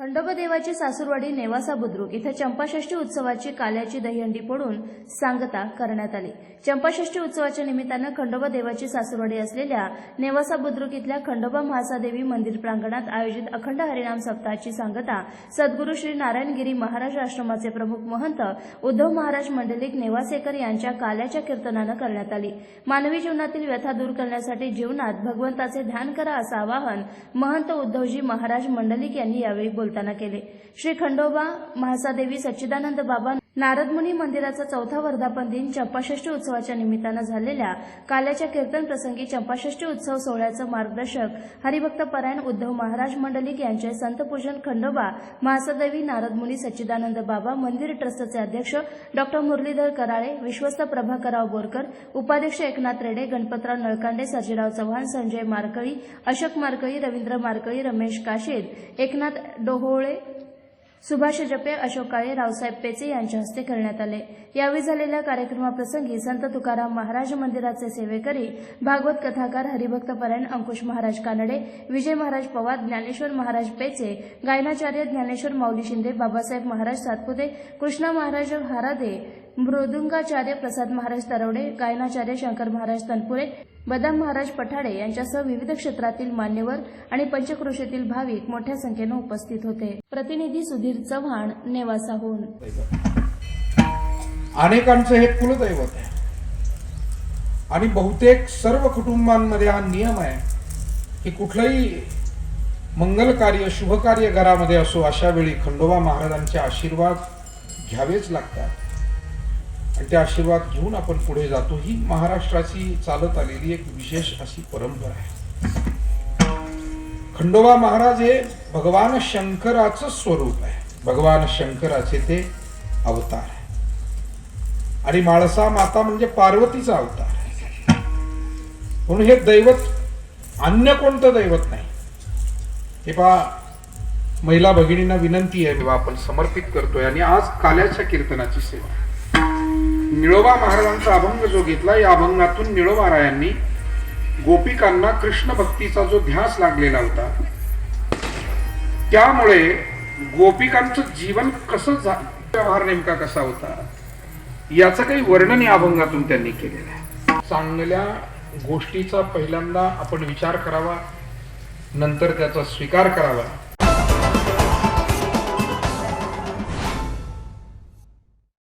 खंडोबा देवाची सासूरवाडी नेवासा बुद्रुक इथं चंपाषष्ठी उत्सवाची काल्याची दहीहंडी पडून सांगता करण्यात आली. चंपाषष्ठी उत्सवाच्या निमित्तानं खंडोबा देवाची सासूरवाडी असलेल्या नेवासा बुद्रुक इथल्या खंडोबा महासादेवी मंदिर प्रांगणात आयोजित अखंड हरिनाम सप्ताहाची सांगता सद्गुरू श्री नारायणगिरी महाराज आश्रमाचे प्रमुख महंत उद्धव महाराज मंडलिक नेवासेकर यांच्या काल्याच्या कीर्तनानं करण्यात आली. मानवी जीवनातील व्यथा दूर करण्यासाठी जीवनात भगवंताचे ध्यान करा असं आवाहन महंत उद्धवजी महाराज मंडलिक यांनी यावेळी बोलताना केले. श्री खंडोबा महासादेवी सच्चिदानंद बाबा नारदमुनी मंदिराचा चौथा वर्धापन दिन चंपाषष्ठी उत्सवाच्या निमित्तानं झालेल्या काल्याच्या कीर्तन प्रसंगी चंपाषष्ठी उत्सव सोहळ्याचं मार्गदर्शक हरिभक्त परायण उद्धव महाराज मंडलिक यांचे संतपूजन खंडोबा महासदैवी नारदमुनी सच्चिदानंद बाबा मंदिर ट्रस्टचे अध्यक्ष डॉक्टर मुरलीधर कराळे विश्वस्त प्रभाकरराव बोरकर उपाध्यक्ष एकनाथ रेडे गणपतराव नळकांडे सर्जीराव चव्हाण संजय मारकळी अशोक मारकळी रवींद्र मारकळी रमेश काशीद एकनाथ डोहोळे सुभाष जपे अशोक काळे रावसाहेब पेचे यांच्या हस्ते करण्यात आले. यावेळी झालेल्या कार्यक्रमाप्रसंगी संत तुकाराम महाराज मंदिराचे सेवेकरी भागवत कथाकार हरिभक्त परायण अंकुश महाराज कानडे विजय महाराज पवार ज्ञानेश्वर महाराज पेचे गायनाचार्य ज्ञानेश्वर माऊली शिंदे बाबासाहेब महाराज सातपुते कृष्णा महाराज हारादे मृदुंगाचार्य प्रसाद महाराज तरवडे गायनाचार्य शंकर महाराज तनपुरे बदाम महाराज पठाडे यांच्यासह विविध क्षेत्रातील मान्यवर आणि पंचक्रोशीतील भाविक मोठ्या संख्येनं उपस्थित होते. प्रतिनिधी सुधीर चव्हाण नेवासाहून. अनेकांचं हे कुलदैवत आहे. आणि बहुतेक सर्व कुटुंबांमध्ये हा नियम आहे की कुठलंही मंगल कार्य शुभ कार्य घरामध्ये असो अशा वेळी खंडोबा महाराजांचे आशीर्वाद घ्यावेच लागतात. आणि ते आशीर्वाद घेऊन आपण पुढे जातो. ही महाराष्ट्राची चालत आलेली एक विशेष अशी परंपरा आहे. खंडोबा महाराज हे भगवान शंकराचं स्वरूप आहे. भगवान शंकराचे ते अवतार आहे. आणि माळसा माता म्हणजे पार्वतीचा अवतार आहे. म्हणून हे दैवत अन्य कोणतं दैवत नाही. हे पा महिला भगिनींना विनंती आहे आपण समर्पित करतोय आणि आज काल्याच्या कीर्तनाची सेवा निळोबा महाराजांचा अभंग जो घेतला या अभंगातून निळोबा रायांनी गोपिकांना कृष्ण भक्तीचा जो ध्यास लागलेला होता त्यामुळे गोपिकांचं जीवन कसं व्यवहार नेमका कसा होता याचं काही वर्णन या अभंगातून त्यांनी केलेलं आहे. चांगल्या गोष्टीचा पहिल्यांदा आपण विचार करावा नंतर त्याचा स्वीकार करावा.